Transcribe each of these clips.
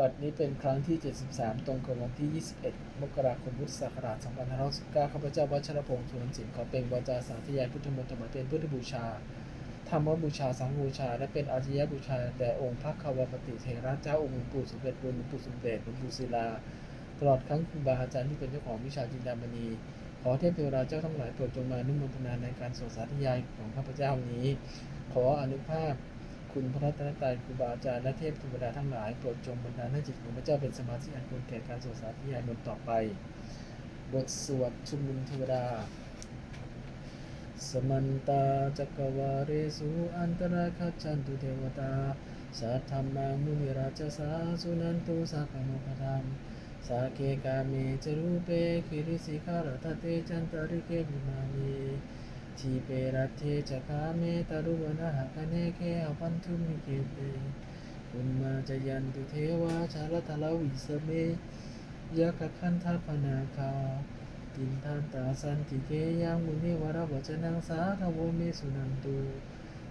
บัดนี้เป็นครั้งที่ 73 ตรงกับวันที่ 21 มกราคม พุทธศักราช 2569 ข้าพเจ้าวัชรพงษ์สุวรรณสินขอเป็นวาจาสาธยายพุทธมนต์ถวายเป็นพุทธบูชา ธรรมบูชา สังบูชา และเป็นอาชญาบูชา แด่องค์พระคาวปฏิเทระเจ้าองค์หลวงปู่สุเด็จหลวงปู่สุเดชหลวงปู่ศิลา ตลอดทั้งครูบาอาจารย์ที่เป็นเจ้าของวิชาจินดามณี ขอเทพเทวดาเจ้าทั้งหลายโปรดจงมานุโมทนาในการสวดสาธยายของข้าพเจ้านี้ ขออนุภาพ คุณพระรัตนตรัยครูบาอาจารย์และเทพเทวดาทั้งหลายโปรดจงบันดาลให้จิตของพระเจ้าเป็นสมาธิอันควรแก่การสวดสาธยายนต์ต่อไป บทสวดชุมนุมเทวดา สมันตาจักวาเรสุอันตราคัจฉันตุเทวตาสัทธรรมามุนิราชสาสุนันตุสัพพโมคธรรมสาเคกาเมจรูเปคิริสิการตเตจันตริเกบิมานี ทีเปรัตเทจคาเมตารุวนะหะคะเนเคอปันทุมิเกเตอุมมาจยันตุเทวาชาลตะลาวิสเมยะกะคันทัพนาคาตินทานตาสันติเกยังมุนิวรวจนังสาทวเมสุนันตุ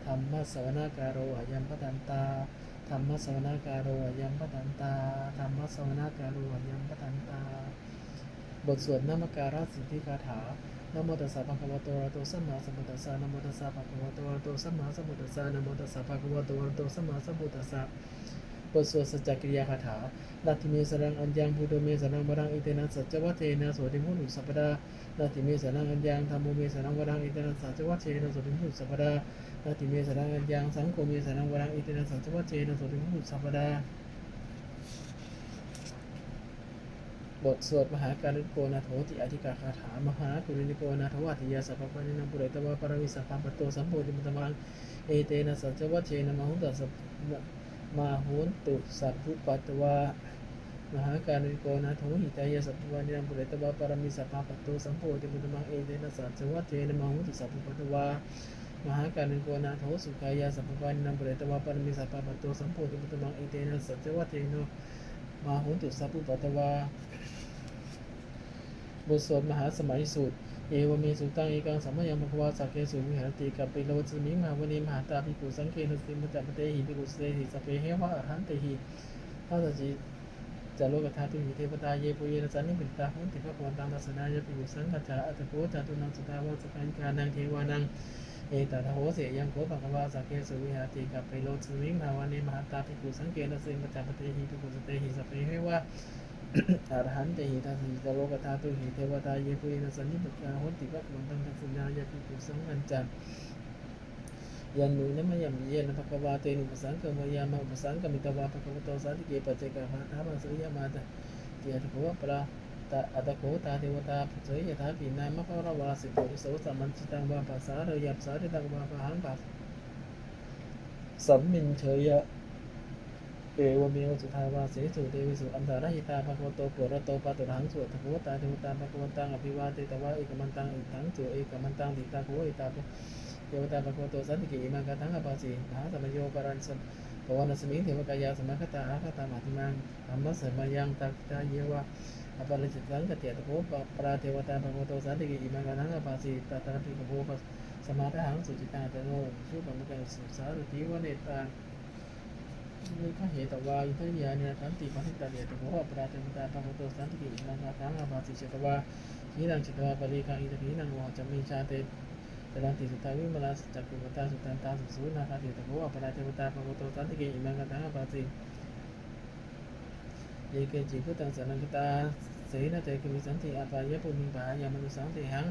ธรรมสวนาการโรอายัมปตันตาธรรมสวนาการโรอายัมปตันตาธรรมสวนาการโรอายัมปตันตา บทสวดนามการาสิทธิคาถา นะโมตัสสะภะคะวะโตอะระหะโตสัมมาสัมพุทธัสสะนะโมตัสสะภะคะวะโตอะระหะโตสัมมาสัมพุทธัสสะนะโมตัสสะภะคะวะโตอะระหะโตสัมมาสัมพุทธัสสะบทสวดสัจจกิริยาคาถาลัทธิเมสรังอัญญังพุทโธเมสรังวรังอิเตนะสัจจวัเทนะโสติมุนุสัพพดาลัทธิเมสรังอัญญังธรรมโมเมสรังวรังอิเตนะสัจจวัเทนะโสติมุนุสัพพดาลัทธิเมสรังอัญญังสังโฆเมสรังวรังอิเตนะสัจจวัเทนะโสติมุนุสัพพดา บทสวดมหาการุณโกนาโถติอธิกาคาถามหากุรินิโกนาโถวัติยาสัพพปนินังปุเรตวะปรวิสัพพะปโตสัมโพธิมัตมังเอเตนะสัจวัชเชนะมหุตัสมาหุนตุสัพพุปัตตวามหาการุณโกนาโถหิตายาสัพพปนินังปุเรตวะปรมิสัพพะปโตสัมโพธิมัตมังเอเตนะสัจวัชเชนะมหุตุสัพพุปัตตวามหาการุณโกนาโถสุขายาสัพพปนินังปุเรตวะปรมิสัพพะปโตสัมโพธิมัตมังเอเตนะสัจวัชเชนะมาหุนตุสัพพุปัตวา บทสวดมหาสมัยสูตร เอวเมสุตังเอกังสัมมยังมควาสักเกสุวิหารติกับปิโลจมิงมหาวณีมหาตาภิกุสังเกนสิมุตตะปเตหิภิกุสเตหิสเพเหวะอหันเตหิทัสสจิจาโลกธาตุหิเทวตาเยปุเยนะสันนิปิตาหุนติภะควันตังทัสนายภิกุสังฆจจาอัตโกจาตุนังสุตาวาสกัญกานังเทวานังเอตตะโหเสยังโคภะควาสักเกสุวิหารติกับปิโลจมิงมาวณีมหาตาภิกุสังเกนสิมุตตะปเตหิภิกุสเตหิสเพเหวะ อรหันติหิทัสสิตโลกธาตุหิเทวตาเยปุยนะสันนิปตาหุติภะวันตังทัสสนายภิกขุสังฆจันยันนุนมยัมเยนะภควาเตนุปสังกมยามะอุปสังกมิตวาภควโตสาธิเกปัจเจกภาทามัสริยมาตะเตียตโขปราตะอัตโขตาเทวตาปุเสยถาปินามะภรวาสิโตอิโสสัมมันจิตังวาภาษาเรยับสาธิตังวาภาหังปัสสัมมินเฉยะ เอวเมวสุทาวาเสสุเดวิสุอันตาราหิตาภะคะวโตปุระโตปะตุหังสุทะโพตาเทวตาภะคะวตังอภิวาเตตวะเอกมันตังอิทังสุเอกมันตังติตาโคอิตาเทวตาภะคะวโตสันติกิมังกะทังอปาสีมหาสัมโยปรันสัมปวันสมิงเทวกายาสมัคตาอาคตามาติมังธรรมะสมายังตักตาเยวะอปาริจิตังกตียตโพปปราเทวตาภะคะวโตสันติกิมังกะทังอปาสีตตาภิกขโพปสมาทหังสุจิตังตโนสุปมุกังสุสารุติวเนตัง มีพระเหตวาอินทริยานิรันติปันิตาเดียตโหปราเทมตาปะโมโตสันติกินังาทังอาภาสิเชตวาขีนังจิตวาปริคังอิตถีนังโมจะมีชาเตตรันติสุตาวิมลาจักกุปตาสุตันตาสุสุนาคาเดียตโหปราเทมตาปะโมโตสันติกินังาทังอาภาสิเยเกจิพุตังสันนังกตาเสนาเตกิมิสันติอาปายะปุมิปายามนุสังติหัง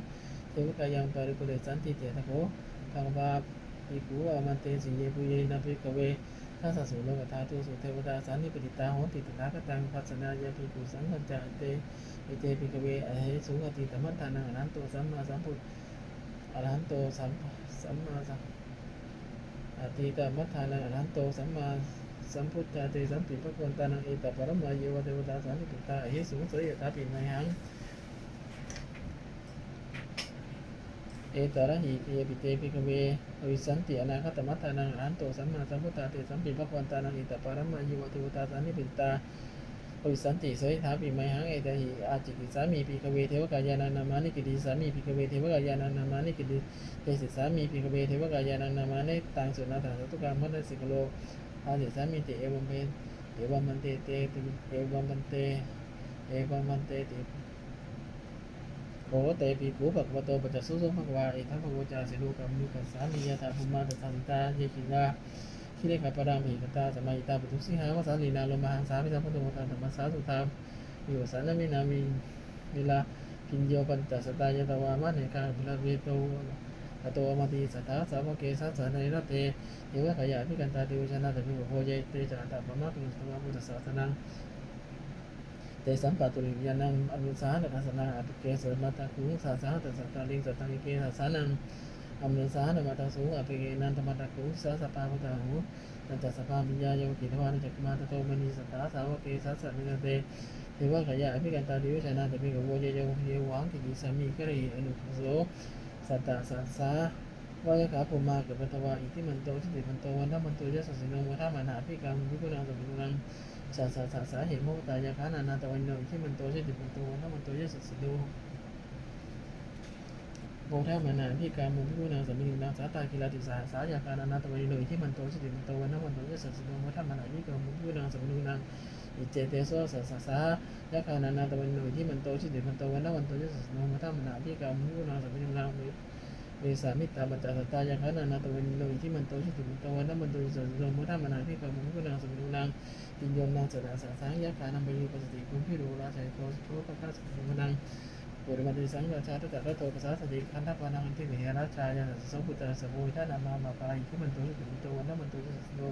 เทวกายังปริปุเรสันติเตียตโหพังบาปิกุอามันเตสิเยปุเยนะภิกเว ถ้าสัสุโลกธาตุสุเทวดาสันนิปติตาโหติตถาคตังปัสนายาภิกุสังฆจาเตเอเตภิกเวอเหสุขติตมัตตานังอรหันโตสัมมาสัมพุทธอรหันโตสัมสัมมาสัมอติตมัตตานังอรหันโตสัมมาสัมพุทธาเตสัมปิภะวันตานังเอตปรมาเยวเทวดาสันนิปติตาอเหสุเสยถาปิไมหัง เอตระหิเยปิเตปิกเวอวิสันติอนาคตมัตตานังอันโตสัมมาสัมพุทธาเตสัมปิภะวันตานังอิตตปารมายิวเทวตาสันนิปิตาอวิสันติเสยถาปิไมหังเอตหิอาจิกิสามีปิกเวเทวกายานานามานิกิติสามีปิกเวเทวกายานานามานิกิติเตสิสามีปิกเวเทวกายานานามานิตังสุนาถาสตุกามมัตสิกโลอาจิสามีติเอวมเพเตวัมมันเตเตเอวัมมันเตเอวัมมันเตติ โอเตปิกูปะกวะโตปัจจสุสุภควาเอทัพพะโวจาสิลูกัมมิกัสสานิยตาภุมาตถาสิตาเยคิลาคิเลขปะดามหิกตาสมัยตาปุถุสิหาวสาลีนาโลมหังสามิสัมพุทโธตาธรรมสาสุธามวิวสานามินามิเวลาพิญโยปัญจสตายตวามาเนกาภิลาเวโตอโตอมติสัทธาสาวกเกสัสสะเนรเตเทวะขยะพิกันตาเทวชนะตะพิโภเยเตจาตาปะมะปิสวะพุทธศาสนัง เตสัมปะตุริยานังอนุสาหะทัสนาอตุเกสมาตาคุสาสาตัสตาลิงสตังเกสาสานังอนุสาหะมาตาสุอภิเกนันธรรมตาคุสาสปาพุทธาหูตันจัสสปาปิยาโยกิทวานจักมาตโตมณีสัตตาสาวกเกสัสนิเตเทวะขยะอภิกันตาดิวชนะตมิกโวเยโยเยวังกิกิสามีกะริอนุโสสัตตะสัสสาวายขาภูมาเกิดปัตวาอิทิมันโตชิติมันโตวันทมันโตยะสัสสิโนวัฏมานาภิกรรมวิปุนังสัมพุนัง สาสาสาสาเหตุโมตายาคานานาตะวันโนที่มันโตชิติมันโตถ้ามันโตเยสัสสิโดโมท่ามานาพี่การมุพิุนางสมิงนางสาตากิลาติสาสายาคานานาตะวันโนที่มันโตชิติมันโตวันนั้นมันโตเยสัสสิโดโมท่ามานาพี่การมุพิุนางสมิงนางอิเจเตโซสาสาสายาคานานาตะวันโนที่มันโตชิติมันโตวันนั้นมันโตยสัสสิโดโมท่ามานาพี่การมุพิุนางสมินางเเวสามิตาบัจจสตายาคานานาตะวันโนที่มันโตชิติมันโตวันนั้นมันโตยสัสโดโมท่ามนาพี่กามุพิุนางสมิงนางปิญโยนนางสดาสาสังยักขานำไปยูปสติคุณพิโรราชัยโคสโคปะคาสมุนังปุริมาติสังราชาตตะระโตภาษาสติคันทัปานังที่เหหราชายาสัมพุตตะสมุท่านามามาปาอิที่มันโตสุติโตวันนั้นมันโตสุติโต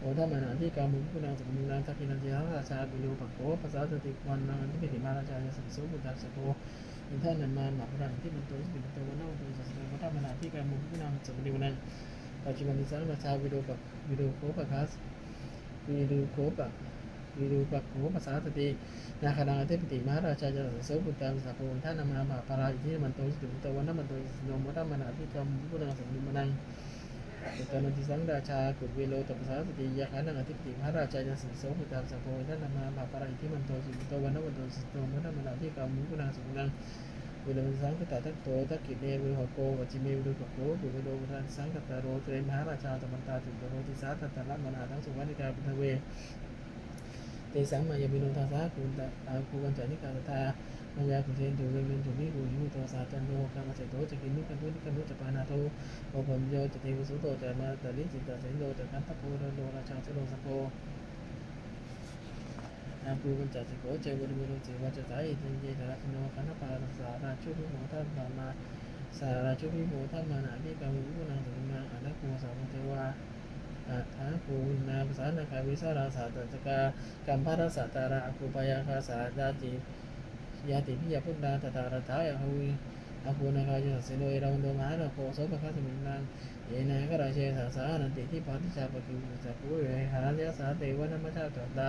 โอธรรมนาที่กามุขุนางสมุนังทักขินันติราชาบุโยปะโคภาษาสติควันนังที่ปิติมาราชายาสัมสุพุตตะสโอินท่านามามาพรังที่มันโตสุติโตวันนั้นมันโตสุติโตโอธรรมนาที่การมุขุนามสมุนังปัจจุบันนิสังราชาวิโดปะวิโอโคปะคัสวิดูโคปะวีดูปะโคภาษาสตินาคานาเทปติมหาราชาจะเสบุตรามสัพพท่านนามาบาปาราอิทิมันโตสุตวันนั้นมันโตโนมตัมมนาที่การมพุทธังสมมุมังอุ ตนติสังราชากุฎเวโลตภาษาสติยาคานังอธิปติมหาราชาจะสิโสมุตรสังโฆนันนามาภาปาราอิทิมันโตสุตวันนั้นมันโตสิโตมตัมมนาที่กรรมพุทธังสุนังเวลาสังกตาทักโตทักกิเนวิหโกวจิเมวิโกโกปุเวโลสังกตาโรเตรมหาราชาตมันตาถึงโรติสาตัตตะละมนาทั้งสุวรรณิกาพุทเว สังมายาบิโนทาสาคุณตะอาคูกันจานิกาตามายาคุเทนตุเวเมนตุมิภูหิมุตสาจันโนกามเสโตจะกินนิกันตุนิกันตุจะปานาโตโอปมโยจะเทวสุโตจะมาตะลิจิตาเสนโดจะกันตะโพระโดราชาเจโลสโพอาภูกันจาสิโกเจวริมิโนเจวะจะสายเจเจตระโนคันปาราสาราชุพิโมทัพพามาสาราชุพิโมทัพมานาภิกามุกุนังสุนังอนัคโมสามเทวา อาถาภูนาภาษานาคาวิสาราสาตจกากัมภารสาตาระอคุปยาคาสาดาติยาติพิยาพุทธาตตาระทายาหุยอาภูนาคาโยสิโนเอราวันโดมหาโคโสภคัสมินังเยนะกราเชสาสานันติที่ปาติชาปกิวสัพพุเวหารัญสาเทวนัมชาตตา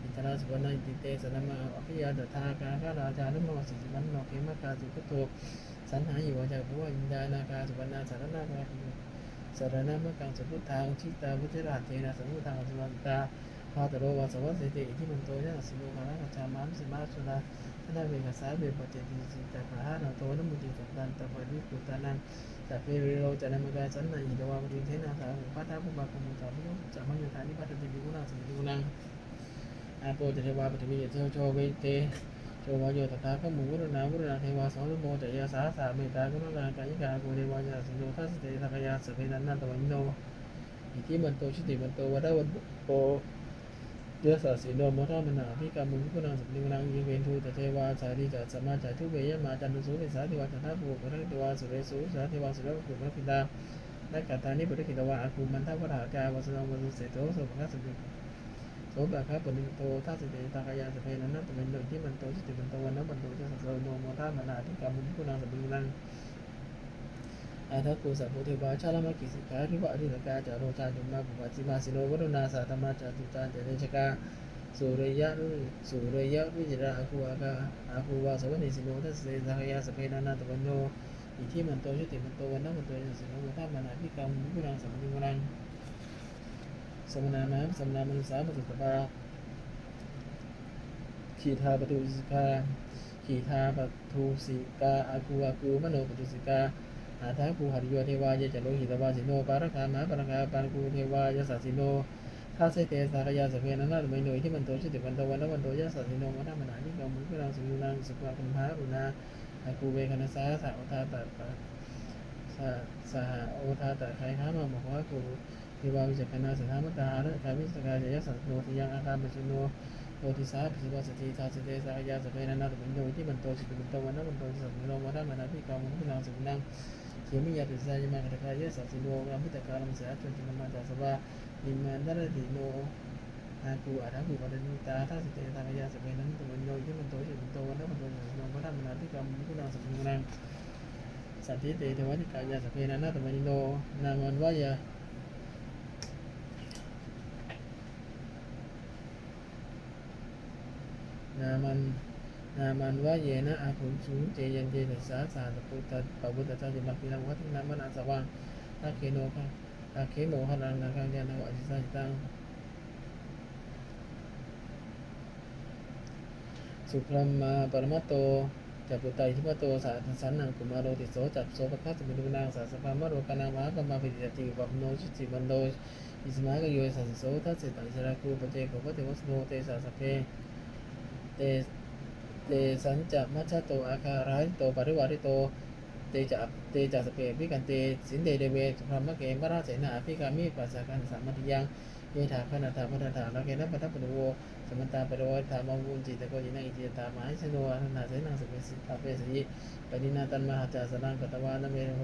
อินทราสุวรรณอิติเตสนมาอภิยาตถากาคาราชานุโมสิสิมันโนเขมกาสุพุทโธสันหาอยู่จากพวอินดานาคาสุวรรณสารนาคา สารณะมะกังสพุทาอุชิตาพุทธราชเทนะสมุทางสวันตาพาตโรวาสวัสเตอิที่มันโตยะสิโลภาระกัจจามานสิมาสุนาทนาเวกัสสาเบปเจติสิตาภาหานาโตนมุติสัพพันตปฏิปุตานังสัพเพเรโรจะนามกาสันนาอิตวาปฏิเทนะสาหุปัฏฐาภุบาคุมุตาภิโยจะมัญญาธานิปัตติวิกุณาสมิวิกุณังอาโปจะเทวาปฏิวิเยเทโชเวเต โชวาโยตถาคมุวุรนาวุรนาเทวาสอนโมจะยาสาสาเมตตากรุณากายิกาโกเทวายาสิโนทัสเตทักยาสเพนันนาตวันโนอิทิมันโตชิติมันโตวัฏวันโตเดือสาสีโนมทัมนาพิกามุขนังสัมนิวนังยิเวนทูตเทวาสาริจัสมาจัทุเบยมาจันตุสุเวสาเทวาจันทภูปะเทวาสุเรสุสาเทวาสุรภูปะพิตานักกตานิปริกิตวาอาคูมันทัพพระกาวสนวัสุเสโตโสภะสุติ โสภะครับปณิโตทัสเตตากายาสเพนันนัตเป็นโดยที่มันโตชิติมันโตวันนั้นมันโตจะสัสโนโมทัมนาพิกามุขนังสัมนิวนังอาทัพภูสัพพุเทวาชาลมากิสิกาทิวะอธิสกาจาโรชาจุมาปุปจิมาสิโนวรุณาสาธรรมาจาตุตาเจเนชกาสุริยะสุริยะวิจิระอาคูอากาอาคูวาสวัสดิสิโนทัสเสสังกยาสเพนานาตวันโนอิทิมันโตชุติมันโตวันนั้นมันโตยสิโนวัฏมานาพิกรรมมุนังสัมมิวนัง สมนามะสมนามนุสาปตุตปาขีทาปตุสิกาขีทาปตุสิกาอาคูอาคูมโนปตุสิกาอาทาภูหริโยเทวายะจโลหิตวาสิโนปารคามหาปารคาปานกูเทวายะสัสิโนถ้าเสเตสากยาสเปนันนาตไมโนที่มันโตชิติมันโตวันวันโตยะสัสิโนวัฏมนานิกามุขลังสุยุนังสุภาคุมภารุณาอากูเวคณสาสาอุทาตะปะสาสหโอทาตะใครข้ามาบอกว่ากู ทิวาวิจักนาสถามตาและกาวิสกายยสัสโนทิยังอาการปัจจุโนโอทิสาปิสิวสติทาสเตสากยาสเปนันาตไมโนที่มันโตชิติมันโตวันวันโตสัสิโนวัฏมานานิกามุขลังสุนังเขียมิยาติสายมากระกายสัสิโนอามิตการมสาจนจินมาตาสวานิมันนรติโนอากูอาทังกูปะนิตาท่าสเตทางยาสเปนันตัวโนที่มันโตชิมันโตวันนั้นมันโตโนพระธรรมนาที่กรรมที่นางสุนังสัตติเตเทวนิกายาสเปนั้นาตมนิโนนามันวายา นามันนามันว่าเยนะอาภุชุเจยันเจตัสสาสาตปุตตะปะบุตตะจาจิมักพินังวัฒนามันอาสวังอาเคโนคะอาเคโมหะนังนาคังยานาวอจิสาจิตังสุพรหมาปรมัตโตจับปุตตาอิทิปโตสาสันนังกุมารโรติโสจับโสปะคัสมิดุนางสาสภามโรกนางมหากรรมาปิติติวัปโนชิติวันโดอิสมากโยสัสโสทัสสิตังสราคูปเจโกปเทวสโนเตสาสเพ เตเตสัญจะมัชฌะโตอาคาราหิโตปริวาริโตเตจะเตจะสเปพิกันเตสินเดเดเวสุพรหมะเกมพระราเสนาพิกามิปัสสกันสามัติยังเยถาคณตาพัฒนาลาเกนะปัทปะโวสมันตาปรวัตถามังวุญจิตะโกจินังอิจิตามหาชโนอานาเสนังสุเปสิตาเปสีปดินาตันมหาจาสนังกตวานเมรโห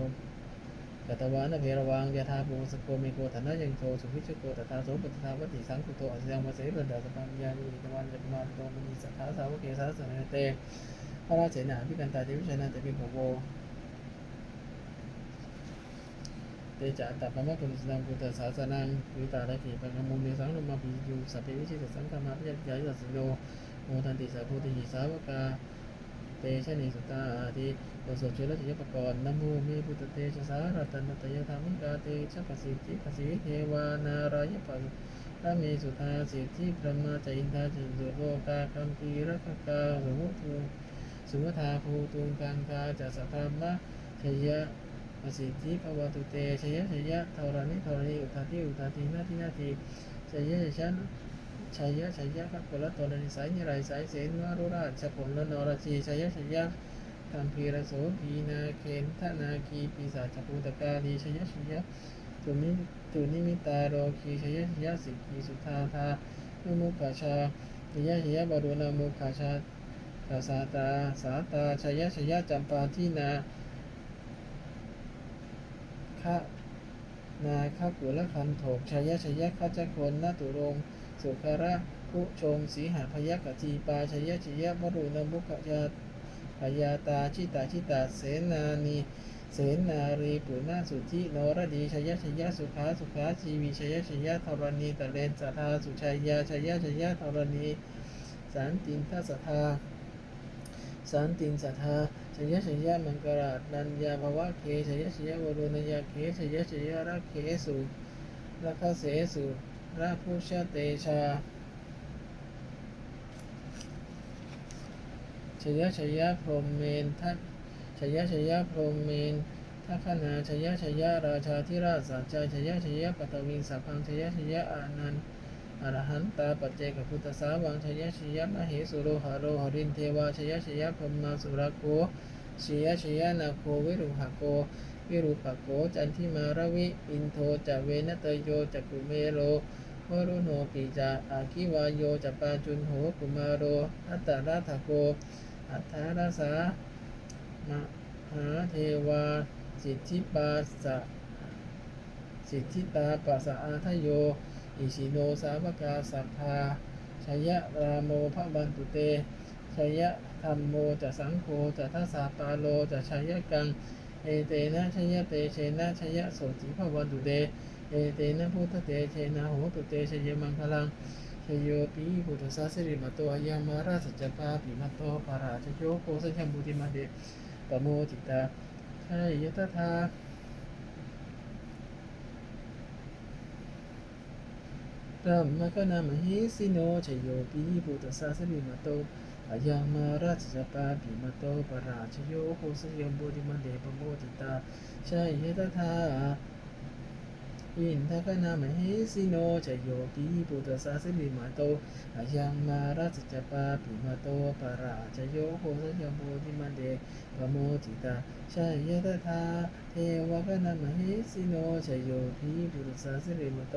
กตวานเพรวังยะธาภูสโกเมโกธนะยังโทสุวิชโกตถาโสปตถาวติสังคุโตอสยังมาเสรดาสปัญญานิตวันจักมาโตมณีสัทธาสาวเกสาสนเตพระราชเสนาพิกันตาเทวิชนะเตปิโกโวเตจะตัปะมะกุลสังกุตสาสนังวิตาลกิปังมุมเนสังลมาปิยูสัพเพวิชิตสังฆมาพิยยาสัสโนโมทันติสาภูติหิสาวกา เตชะนิสุตาอาทิโอโสจุลติยปกรณ์นโมเมพุตเตชะสารัตนตยธรรมิกาเตชะปสิทธิปสิเทวานารายปัสพระเมสุทาสิทธิพระมาจอินทาจิตุโลกาคัมปีรักกาสมุทุสุวทาภูตุงกังกาจัสภามะชยะปสิทธิภวตุเตชยะชยะเทารานิเทารานิอุทาติอุทาตินาทินาทิชยชยะ ชัยยะชัยยะขับกลตรนิสัยนิไรสายเสนวารุราชผลละนรชีชัยยะชัยยะธรรมพีระโสพีนาเคนทนาคีปีศาจภูตกาลีชัยยะชัยยะตุนิตุนิมิตาโรคีชัยยะชัยยะสิกีสุธาธานุมุขชาชัยยะชัยยะบรุณามุขชาตาสาตาสาตาชัยยะชัยยะจัมปาทินาข้านาข้ากุละคันโถกชายยะชัยยะข้าจักคนนาตุรง สุภาระผู้ชงสีหาพยักตีปาชยะชยะวรุณมุขยาพยาตาชิตาชิตาเสนานีเสนารีปุณาสุทธิโนรดีชยชยะสุขาสุขาชีวีชยชยะธรณีตะเลนสัทธาสุชัยยาชยชยะธรณีสันตินทัสทธาสันตินสัทธาชยชยมังกรานันยาภวะเคชยชยวรุณยาเคชยชยรักเคสุรักเสสุ รักพุชเตชาชยชยพรหมเมนทัตชยชยพรหมเมนทัคนาชยชยราชาธิราชสัจจชยชยปตวิงสัพพังชยชยอานันอรหันตาปัจเจกพุทธสาวังชยชยมเหสุโรหโรหรินเทวาชยชยพรหมาสุรโกชยชยนาโควิรุหโก วิรุปโกจันทิมารวิ อินโทจะเวนเตโยจักกุเมโรวรุโนปิจาอาคิวายโยจะปาจุนโหกุมารโรอัตตาราธโก อัฏฐาราสามหาเทวา สิทธิปาสะสิทธิตาปัสสะอาทโย อิชิโนสาวกาสัพพาชยะรามโมภบันตุเตชยะธรรมโมจะสังโฆจะทัสสาปาโลจะชยะกัง เอเตนะชยเตเชนะชยโสติภวันตุเต เอเตนะพุทธเตเชนะโหตุเตชยมังคลังชโยปีพุทธสาสริมาโตยามาราชจปาปิมาโตปาราชโยโกสัญญบุติมาเดปโมติตาชยตถาธรัมมะกนามหิสิโนชโยปีพุทธสาสริมาโต อายังมาราชจปาปิมาโตปราชโยโคสยมบุติมเดปโมติตาชัยยตถาอินทกนามเหสิโนชโยปีปุตสาสิริมาโตอายังมาราชจปาปิมาโตปาราชโยโหสยมโมติมันเดปโมจิตาชายตถาเทวกนามเหสิโนชโยปีปุตตสาสิริมาโต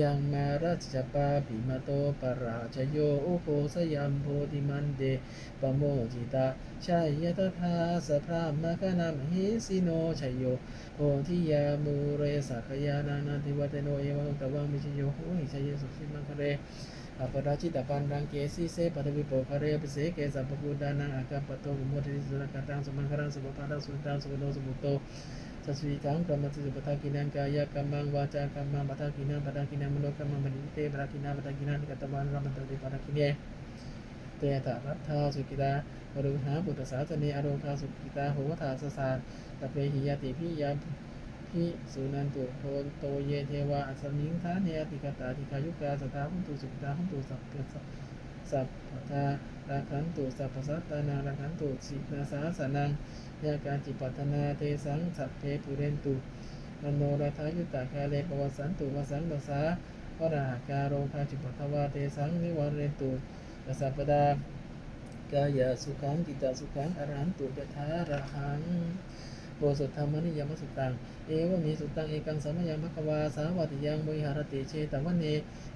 ยังมาราสจปาปิมาโตปาราชโยโพสยมโจติบัชายยตถานาคขนามหิสิโนชโยปิปุตตสาสิมาโตปราชโยโพสยมโพติมันเดปโมทิตาชายยตถาสพพามนาคขนามหิสิโนชยโยโพธิยามูเรสักยานานาทิวัตโนเอวังตวังมิชโยโหหิชยสุขิมังคะเรอปราชิตปันดังเกสีเสปทวิโปคะเรปิเสเกสัพพุดานังอากัปปโตมุโมทิสุรกตังสมังครังสุปปารังสุตังสุโนสุมุโต สัสวิตังกรรมติสุปทากินังกายกรรมังวาจากรรมังปทากินังปทากินังมโนกรรมังมณิเตปทากินังปทากินังนิกตวันรัมมันตติปทากิเนเตตะรัตถาสุกิตาอรุหาปุตตสาสเนอโรคาสุกิตาโหทาสสารตะเปหิยติพิยาพิสุนันตุโทโตเยเทวาอัสมิงทาเนติกตาติกายุกาสตาหุนตุสุขิตาหุนตุสัพเพ สัพพพทาราคันตุสัพพสัตตานาราคันตุสินาสาสนังยาการจิปัตนาเทสังสัพเพปุเรนตุมโนราทายุตตาคาเลปวัสสันตุวสังดสาวราหการโรคาจิปัตวาเทสังนิวรเรนตุยสัพปดากายสุขังกิตาสุขังอรหันตุยถาระหังโบสุธรรมนิยมสุตัง เอวมีสุตังเอกังสมยังภควาสาวัติยังมุหารติเชตวันเน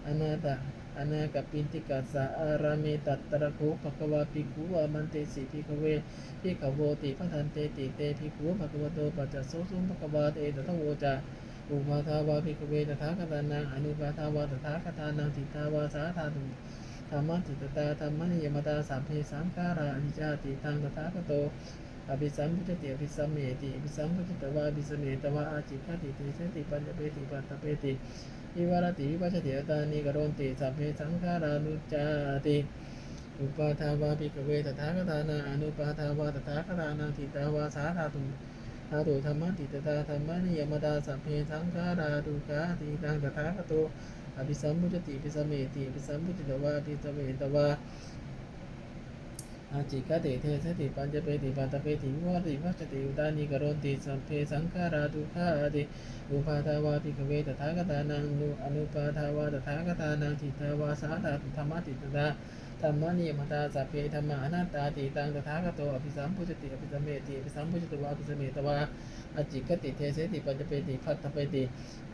อนาตะ อนาคปินติกัสสะอารามิตัตตระโคภควาปิกุอามันเตสิภิกเวภิกขโวติพัทันเตติเตภิกขุภควโตปัจจโสสุภควาเตตถะโวจาอุปาทาวาภิกเวตถาคตานังอนุปาทาวาตถาคตานังติตาวาสาธาตุธรรมติตตาธรรมนิยมตาสัมเพสังขาราอนิจจติตังตถาคโตอภิสัมพุทธติอภิสัมเมติอภิสัมพุทธตวะอภิสัมเมตวะอาจิคติติสติปัญจเปติปัตตเปติ อิวารติวิปัสสติตานิกรณติสัพเพสังขารานุจจาติอุปาทาวาปิกเวตถาคตานาอนุปาทาวาตถาคตานาทิตาวาสาธาตุธาตุธรรมติตตาธรรมนิยมตาสัพเพสังขาราตุกาติตังตถาคโตอภิสัมพุทธติปิสัมเมติปิสัมพุทธตวาปิสัมเมตวา อาจิกติเทสติปัญจเปติปัตตเปติวิวัติวัจติอุตานิกรณติสัพเพสังขาราทุขาติอุปาทาวาปิกเวตถาคตานังนุอนุปาทาวาตถาคตานังทิตาวาสาธาตุธรรมติตตาธรรมนิยมตาสัพเพธรรมานาตตาติตังตถาคตอภิสัมพุชติอภิสัมเมติอภิสัมพุชตวะอภิสัมเมตวะอาจิกติเทเสติปัญจเปติพัตตเปติ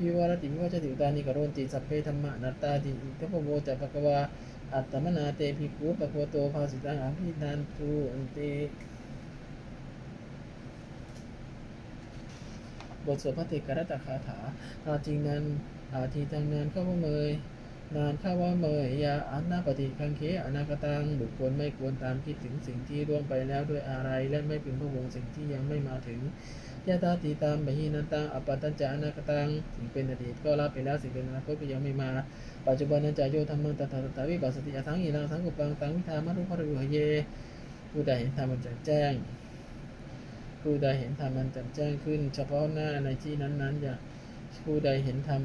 วิวารติวิวัจติอุตานิกรณติสัพเพธรรมานาตตาติอิทธปโมจะภควา อัตตมนาเตภิกขุปะโคโตภาสิตังอภินันตุอันเตบทสวดพระเทกรตคาถา อาจริงนั้นอาทีทางนานเข้าว่าเมยนานเข้าว่าเมยยาอันนาปฏิคังเคอนาคตังบุคคลไม่ควรตามคิดถึงสิ่งที่ล่วงไปแล้วด้วยอะไร และไม่พึงพะวงสิ่งที่ยังไม่มาถึง ยะตาติตามบหินันตังอปตัญจาอนาคตังสิ่งเป็นอดีตก็รับไปแล้วสิ่งเป็นอนาคตก็ยังไม่มา ปัจจุบันนันจาโยธรรมังตถาตาวิปัสสติอทังอีรังสังกุปังตังวิธามารุภรุหเยผู้ใดเห็นธรรมันแจ่มแจ้งผู้ใดเห็นธรรมมันแจ่มแจ้งขึ้น เฉพาะหน้าในที่นั้นๆอย่าผู้ใดเห็นธรรม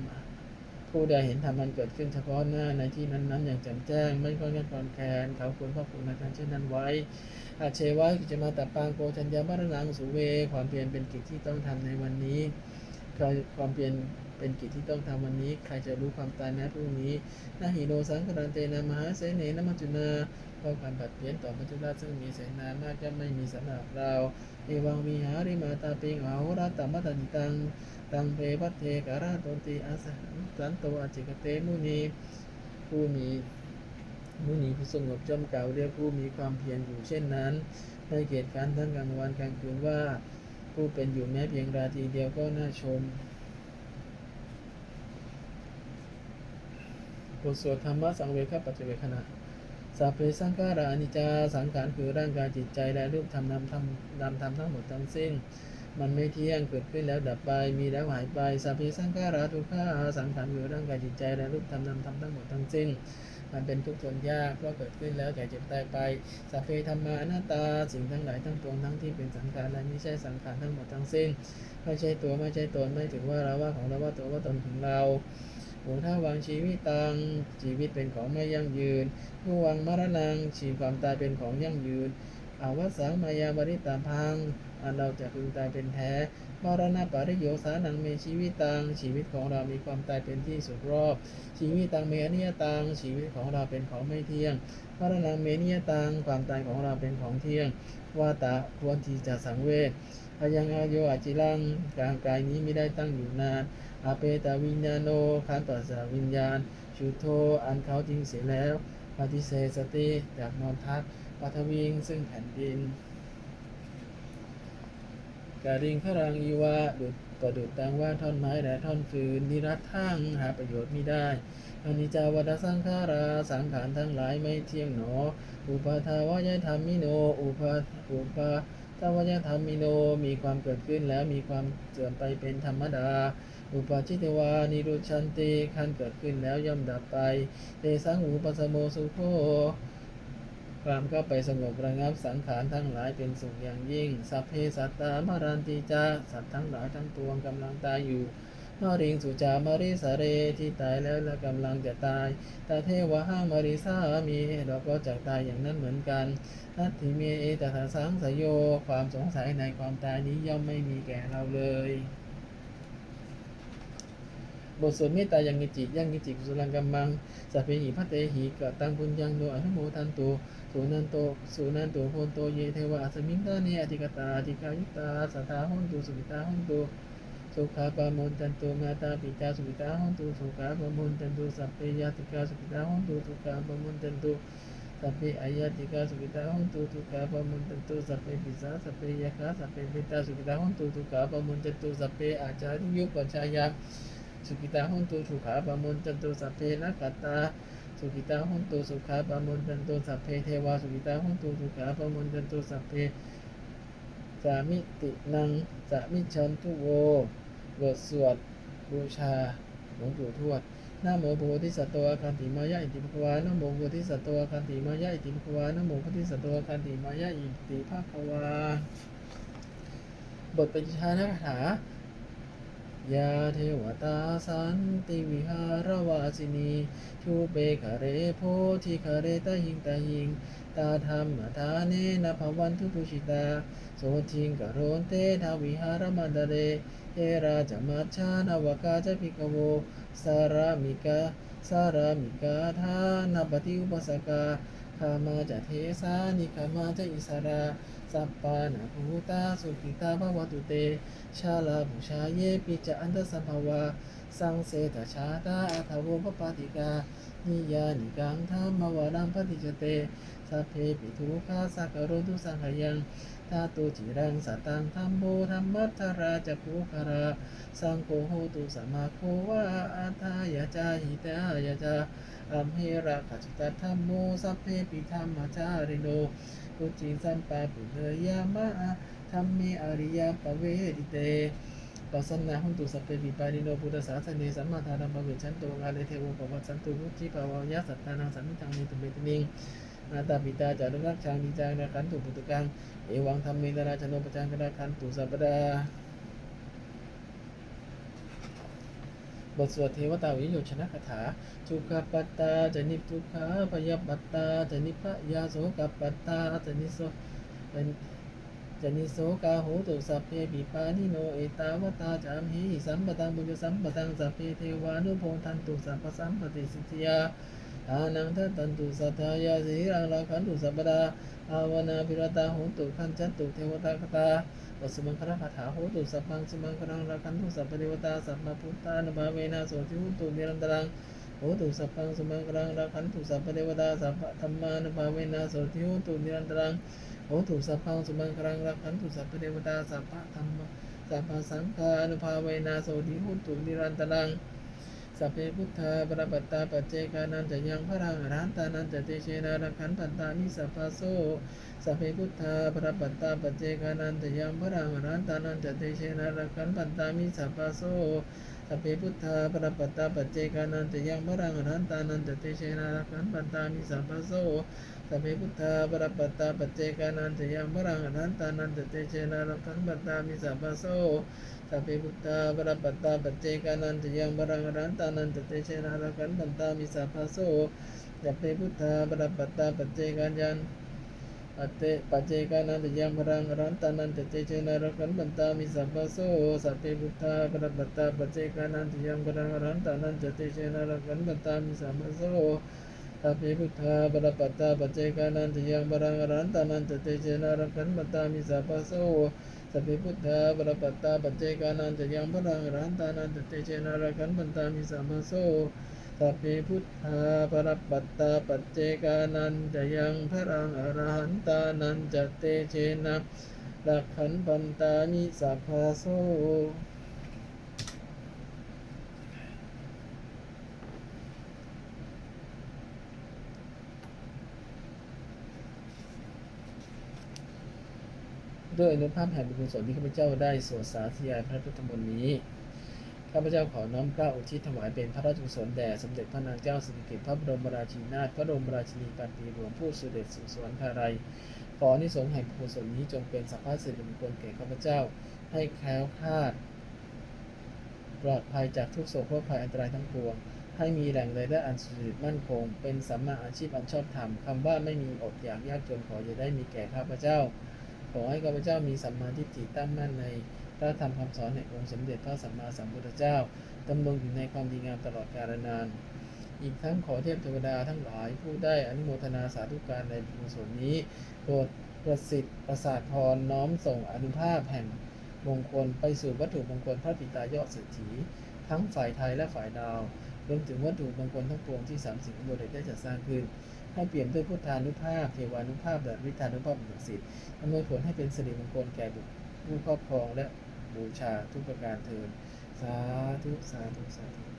ผู้ใดเห็นธรรมมันเกิดขึ้นเฉพาะหน้าในที่นั้นๆ อย่างแจ่มแจ้ง ไม่ก็งั้นก่อนแคนเขาควรครอบคุมในการเช่นนั้นไว้ อาเชวะกิจมาตัปางโกชัญญามรณังสุเว ความเพียรเป็นกิจที่ต้องทำในวันนี้ใครความเพียรเป็นกิจที่ต้องทำวันนี้ ใครจะรู้ความตายแม้พรุ่งนี้นาหิโนสังกรันเตนะมหาเสเนนมัจจุนาเพราะความผัดเปลี่ยนต่อมัจจุราชซึ่งมีเสนามากย่อมไม่มีสำหรับเรา เอวังวิหาริมาตาปิงอาหุรัตตมัตติตัง ตังเปวัตเทการาตนติอาสันสันโตอจิกเตมุนีผู้มีมุนีผู้สงบจอมเก่าเรียกผู้มีความเพียรอยู่เช่นนั้นในเกียรติการทั้งกลางวันกลางคืนว่าผู้เป็นอยู่แม้เพียงราตรีเดียวก็น่าชมบทสวดธรรมะสังเวคปัจเจเวคณะสัพเพสังขารานิจจาสังขารคือร่างกายจิตใจและรูปธรรมนามธรรมนามธรรมทั้งหมดทั้งสิ้น มันไม่เที่ยงเกิดขึ้นแล้วดับไป มีแล้วหายไปสัพเพสังขาราทุกขาสังขารอยู่ร่างกายจิตใจและรูปธรรมนามธรรมทั้งหมดทั้งสิ้น มันเป็นทุกข์ทนยากเพราะเกิดขึ้นแล้วแก่เจ็บตายไปสัพเพธรรมานัตาสิ่งทั้งหลายทั้งปวงทั้งที่เป็นสังขารและไม่ใช่สังขารทั้งหมดทั้งสิ้นไม่ใช่ตัวไม่ใช่ตนไม่ถือว่าเราว่าของเราว่าตัวว่าตนของเราหูถ้าวางชีวิตตังชีวิตเป็นของไม่ยั่งยืนผู้วางมรณังชีความตายเป็นของยั่งยืนอาวัสังมายาบริตาพัง อันเราจะพึงตายเป็นแท้ มรณะปริโยสานังเมชีวิตตัง ชีวิตของเรามีความตายเป็นที่สุดรอบ ชีวิตตังเมอนิยตัง ชีวิตของเราเป็นของไม่เที่ยง มรณะเมนิยตัง ความตายของเราเป็นของเที่ยงวาตะควรที่จะสังเวชพยังอาโยอาจิลังกางกายนี้ไม่ได้ตั้งอยู่นาน อาเปตาวิญญาโนขันตัสสะวิญญาณ ชุโทอันเขาทิ้งเสียแล้วปฏิเสธสติจากนอนทักปัทวิงซึ่งแผ่นดิน การิงพรังอีวะดุดประดุดตังว่าท่อนไม้และท่อนฟืนนิรัตทั้งหาประโยชน์ไม่ได้อนิจจาวัฏสังขาราสังขารทั้งหลายไม่เที่ยงหนอ อุปาทาวายธรรมิโน อุปาอุปาทาวายธรรมิโน มีความเกิดขึ้นแล้วมีความเสื่อมไปเป็นธรรมดา อุปาชิตวานิรุชันติขันเกิดขึ้นแล้วย่อมดับไป เตสังอุปสมโมสุโค ความก็ไปสงบระงับสังขารทั้งหลายเป็นสุขอย่างยิ่ง สัพเพสัตตามารันติจาสัตว์ทั้งหลายทั้งปวงกำลังตายอยู่นริงสุจามาริสาเรที่ตายแล้วและกำลังจะตายตาเทวะห้างมาริสามีเราก็จะตายอย่างนั้นเหมือนกันนัตถิเมเอตถาสังสยโย ความสงสัยในความตายนี้ย่อมไม่มีแก่เราเลย บทสวดเมตตายังกิจิยังกิจิกุศลังกัมมังสัพเพหิพัตเตหิกะตังปุญญังโนอนุโมทันตุ สุนันโตสุนันโตโพนโตเยเทวะสมิงตาเนอธิกตาอธิกายุตาสัทธาหุนตุสุขิตาหุนตุสุขาปามุนตันตุมาตาปิตาสุขิตาหุนตุสุขาปามุนตันตุสัพเพยติกาสุขิตาหุนตุสุขาปามุนตันตุสัพเพอายติกาสุขิตาหุนตุสุขาปามุนตันตุสัพเพปิสาสัพเพยะคาสัพเพปิตาสุขิตาหุนตุสุขาปามุนตันตุสัพเพอาจาริยุปปัจจายาสุขิตาหุนตุสุขาปะมุนตันตุสัพเพนะกัตตา สุขิตาหุนตุสุขาปะมุนตันตุสัพเพเทวาสุขิตาหุนตุสุขาปะมุนตันตุสัพเพสามิตินังสามิชันทุโวบทสวดบูชาหลวงปู่ทวดนะโมโพธิสัตว์คันติมายะอิติภควานะโมโพธิสัตว์คันติมายะอิติภควานะโมโพธิสัตว์คันติมายะอิติภควา บทเปฏิชานะคาถา ยาเทวตาสันติวิหารวาสินีชูเปคาเรโพธิคาเรตาหิงตาหิง ตาธรรมทาเนนะภวันทุตุชิตา โสทิงกโรนเตทาวิหารมันดเรเอราจมัชชานาวกาจพิกโว สารามิกาสารามิกาทานปฏิอุปสกาขามาจะเทสานิขามาจะอิสรา สัปปานาภูตาสุขิตาภวตุเต ชาลาบูชาเยปิจะอันตสัมภวา สังเสตชาตาอัทโวปปาติกา นิยานิกังธรรมวารังปฏิจเตสัพเพปิทุกขาสักกโรตุสังขยังตาตุจิรังสตังธรรมโมธรรมัทธราจะภูคาราสังโฆโหตุสัมาโควาอัฏฐายาจาหิตายาจาอัมเหระกัจจตัธรรมโมสัพเพปิธรรมจาริโน กุจิสันปาปุเรยามะธรรมีอริยปเวดิเตปัสสนาหุนตุสัพเพปิปานิโนพุทธศาสนีสัมมาทานัมปะเวชันตุอาเลเทวะปวัสสันตุมุจิปาวายะสัตตานังสัมมิทังนิตุเมตินิงนาตาปิตาจารุรักชังนิจานะขันตุปุตุกัง เอวังธรรมเมตราชโนปจังกนะขันตุสัพพดา บทสวดเทวตาวิโยชนะคาถาทุกขปัตตาจะนิทุกขาพยาปัตตาจะนิพยาโสกปัตตาจะนิโสเป็นจะนิโสกาโหตุสัพเพปิปานิโนเอตาวตาจามหิสัมปตังบุญสัมปตังสัพเพเทวานุโพทันตุสัพพสัมปติสิทธิยาอานังทัตันตุสัทธายาสีรังราคันตุสัพพดาอาวนาภิรตาโหตุขันจันตุเทวตาคตาัสมังคระคาถาโหตุสัพพังสมังครังราคันตุสัพพเทวตาสัพพพุทธานุภาเวนะโสติหุตุนิรันตรังโหตุสัพพังสมังครังราคันตุสัพพเทวตาสัพพธรรมานุภาเวนะโสติหุตุนิรันตรังโหตุสัพพังสมังครังราคันตุสัพพเทวตาสัพพธรรมสัพพสังฆานุภาเวนะโสติหุตุนิรันตรัง สัพเพพุทธาปรปัตตาปัจเจกานันจะยังพระรังรันตานันจะเตเชนารังขันปันตามิสัพพะโสสัพเพพุทธาปรปัตตาปัจเจกานันจะยังพระรังรันตานันจะเตเชนารังขันปันตามิสัพพะโสสัพเพพุทธาปรปัตตาปัจเจกานันจะยังพระรังรันตานันจะเตเชนารังขันปันตามิสัพพะโส สัพเพพุทธาปรปัตตาปัจเจกานันจะยังพระรังอรหันตานันจะเตเชนารังขันปันตามิสัพพโสสัพเพพุทธาปรปัตตาปัจเจกานันจะยังบรังอรันตานันจะเตเชนารักันตันตามิสัพพโสสัพเพพุทธาปรปัตตาปัจเจกายันปัจเจปัจเจกานันจะยังบรังรันตานันจะเตเชนารักันตันตามิสัพพโสสัพเพพุทธาปรปัตตาปัจเจกานันจะยังบรังรันตานันจะเตเชนารักันตันตามิสัพพโส สัพเพพุทธาปรปัตตาปัจเจกานันจยังบรังอรันตานันจเตเชนารักันตันตามิสัพพะโสสัพพิพุทธาปรปัตตาปัจเจกานันจยังพระรังอรันตานันจเตเชนาราคันปันตามิสามาโซสัพพิพุทธาปรปัตตาปัจเจกานันจะยังพระรังอรหันตานันจะเตเชนะรักขันปันตามิสัพพะโซ ด้วยอนุภาพแห่งบุญกุศลที่ข้าพเจ้าได้สวดสาธยายพระพุทธมนต์นี้ข้าพเจ้าขอน้อมเกล้าอุทิศถวายเป็นพระราชกุศลแด่สมเด็จพระนางเจ้าสิริกิติ์พระบรมราชินีนาถพระบรมราชินีปันปีหลวงผู้เสด็จสู่สวรรคาลัยขออนิสงส์แห่งกุศลนี้จงเป็นสัพพะสิริมงคลแก่ข้าพเจ้าให้แคล้วคลาด ปลอดภัยจากทุกโศกโรคภัยอันตรายทั้งปวง ให้มีแหล่งรายได้อันสุจริตมั่นคง เป็นสัมมาอาชีพอันชอบธรรมคำว่าไม่มีอดอยากยากจนขออย่าได้มีแก่ข้าพเจ้า ขอให้ข้าพเจ้ามีสัมมาทิฏฐิตั้งมั่นในพระธรรมคำสอนแห่งองค์สมเด็จพระสัมมาสัมพุทธเจ้าดำรงอยู่ในความดีงามตลอดกาลนาน อีกทั้งขอเทพเทวดาทั้งหลายผู้ได้อนุโมทนาสาธุการในบุญกุศลนี้โปรดประสิทธิ์ประสาทพรน้อมส่งอนุภาพแห่งมงคลไปสู่วัตถุมงคลพระปิตายอดเศรษฐีทั้งฝ่ายไทยและฝ่ายดาว รวมถึงวัตถุมงคลทั้งปวงที่สามสิ่งบริได้จัดสร้างขึ้น ให้เปลี่ยนด้วยพุทธานุภาพเทวานุภาพและวิธานุภาพศักดิ์สิทธิ์อำนวยผลให้เป็นสิริมงคลแก่บุคผู้ครอบครองและบูชาทุกประการเทินสาธุสาธุสาธุ